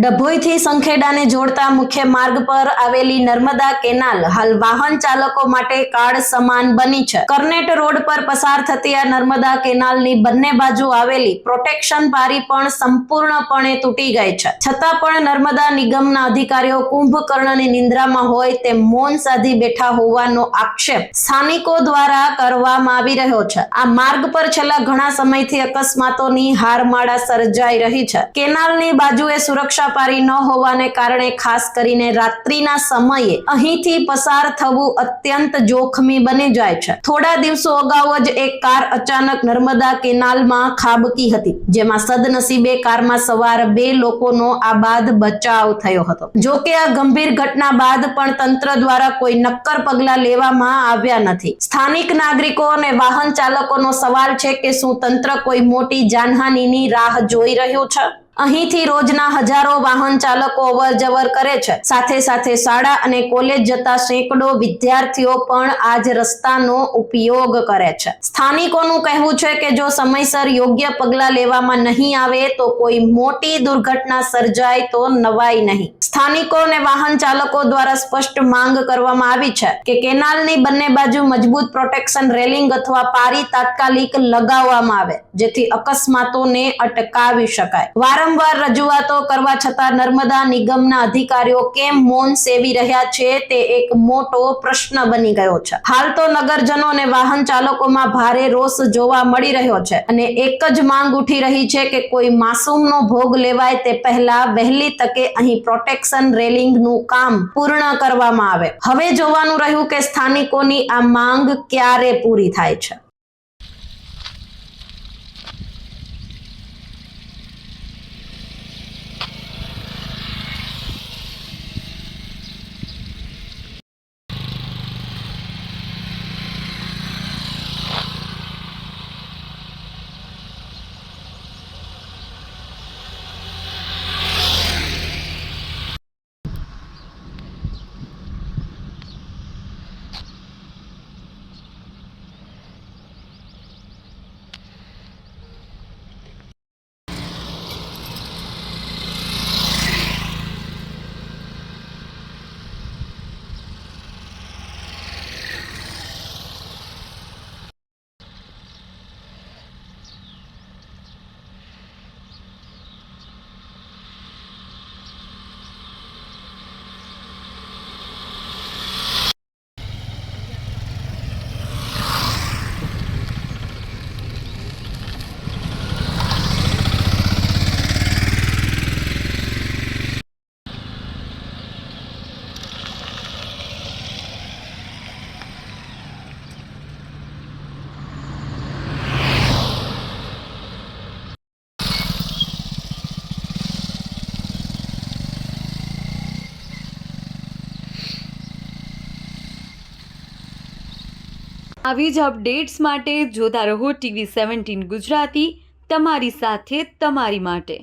ડભોઈથી સંખેડાને જોડતા મુખ્ય માર્ગ પર આવેલી નર્મદા કેનાલ હાલ વાહન ચાલકો માટે કાળ સમાન બની છે. કર્નેટ રોડ પર પસાર થતી આ નર્મદા કેનાલની બંને બાજુ આવેલી પ્રોટેક્શન બારી પણ સંપૂર્ણપણે તૂટી ગઈ છે. છતાં પણ નર્મદા નિગમના અધિકારીઓ કુંભકર્ણની નિંદ્રામાં હોય તે મૌન સાધી બેઠા હોવાનો આક્ષેપ સ્થાનિકો દ્વારા કરવામાં આવી રહ્યો છે. આ માર્ગ પર છેલ્લા ઘણા સમયથી અકસ્માતોની હારમાળા સર્જાઈ રહી છે. કેનાલની બાજુએ સુરક્ષા પારી ન હોવાને કારણે ખાસ કરીને રાત્રિના સમયે અહીંથી પસાર થવું અત્યંત જોખમી બની જાય છે. થોડા દિવસો અગાઉ જ એક કાર અચાનક નર્મદા કેનાલમાં ખાબકી હતી, જેમાં સદનસીબે કારમાં સવાર બે લોકોનો આ બાદ બચાવ થયો હતો. જો કે આ ગંભીર ઘટના બાદ પણ તંત્ર દ્વારા કોઈ નક્કર પગલા લેવામાં આવ્યા નથી. સ્થાનિક નાગરિકો અને વાહન ચાલકોનો સવાલ છે કે શું તંત્ર કોઈ મોટી જાનહાનિની રાહ જોઈ રહ્યું છે? અહીંથી રોજના હજારો વાહન ચાલકો અવર જવર કરે છે. સાથે સાથે શાળા અને કોલેજ જતા સેંકડો વિદ્યાર્થીઓ પણ આ જ રસ્તાનો ઉપયોગ કરે છે. સ્થાનિકોનું કહેવું છે કે જો સમયસર યોગ્ય પગલાં લેવામાં નહીં આવે તો કોઈ મોટી દુર્ઘટના સર્જાય તો નવાય નહીં. સ્થાનિકો અને વાહન ચાલકો દ્વારા સ્પષ્ટ માંગ કરવામાં આવી છે કે કેનાલની બંને બાજુ મજબૂત પ્રોટેક્શન રેલિંગ અથવા પારી તાત્કાલિક લગાવવામાં આવે, જેથી અકસ્માતોને અટકાવી શકાય. વારંવાર રજૂઆતો કરવા છતાં નર્મદા નિગમના અધિકારીઓ કેમ મૌન સેવી રહ્યા છે તે એક મોટો પ્રશ્ન બની ગયો છે. હાલ તો નગરજનો અને વાહન ચાલકોમાં ભારે રોષ જોવા મળી રહ્યો છે અને એક જ માંગ ઉઠી રહી છે કે કોઈ માસૂમનો ભોગ લેવાય તે પહેલા વહેલી તકે અહીં પ્રોટેક્શન રેલિંગનું કામ પૂર્ણ કરવામાં આવે. હવે જોવાનું રહ્યું કે સ્થાનિકોની આ માંગ ક્યારે પૂરી થાય છે. આવી જ અપડેટ્સ માટે જોતા રહો ટીવી સેવન્ટીન ગુજરાતી તમારી સાથે તમારી માટે.